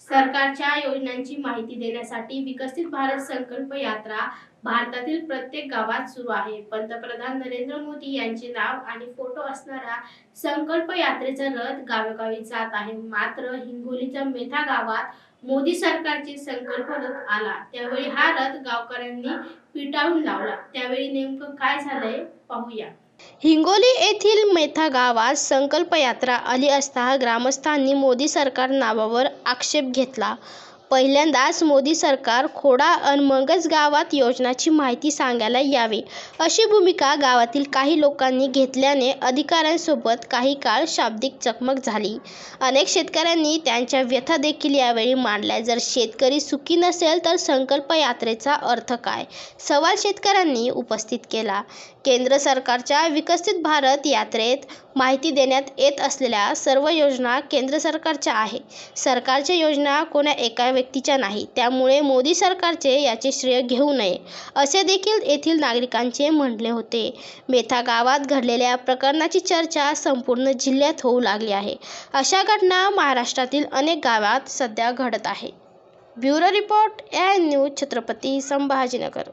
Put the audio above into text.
सरकारच्या योजनांची माहिती देण्यासाठी विकसित भारत संकल्प यात्रा भारतातील प्रत्येक गावात सुरू आहे. पंतप्रधान नरेंद्र मोदी यांचे नाव आणि फोटो असणारा संकल्प यात्रेचा रथ गावोगावी जात आहे. मात्र हिंगोलीच्या मेथा गावात मोदी सरकारचे संकल्प रथ आला. त्यावेळी हा रथ गावकऱ्यांनी पिटाळून लावला. त्यावेळी नेमकं काय झालंय पाहूया. हिंगोली येथील मेथा गावात संकल्प यात्रा आली असता ग्रामस्थांनी मोदी सरकार नावावर आक्षेप घेतला. पहिल्यांदाच मोदी सरकार खोडा अन मगच गावात योजनाची माहिती सांगायला यावी. अशी भूमिका गावातील काही लोकांनी घेतल्याने अधिकाऱ्यांसोबत काही काळ शाब्दिक चकमक झाली. अनेक शेतकऱ्यांनी त्यांच्या व्यथा देखील यावेळी मांडल्या. जर शेतकरी सुखी नसेल तर संकल्प यात्रेचा अर्थ काय? सवाल शेतकऱ्यांनी उपस्थित केला. केंद्र सरकारच्या विकसित भारत यात्रेत माहिती देण्यात येत असलेल्या सर्व योजना केंद्र सरकारच्या आहे. सरकारच्या योजना कोण्या एका व्यक्तीच्या नाही. त्यामुळे मोदी सरकारचे याचे श्रेय घेऊ नये असे देखील येथील नागरिकांचे म्हणणे होते. मेथा गावात घडलेल्या प्रकरणाची चर्चा संपूर्ण जिल्ह्यात होऊ लागली आहे. अशा घटना महाराष्ट्रातील अनेक गावात सध्या घडत आहे. ब्युरो रिपोर्ट या न्यूज छत्रपती संभाजीनगर.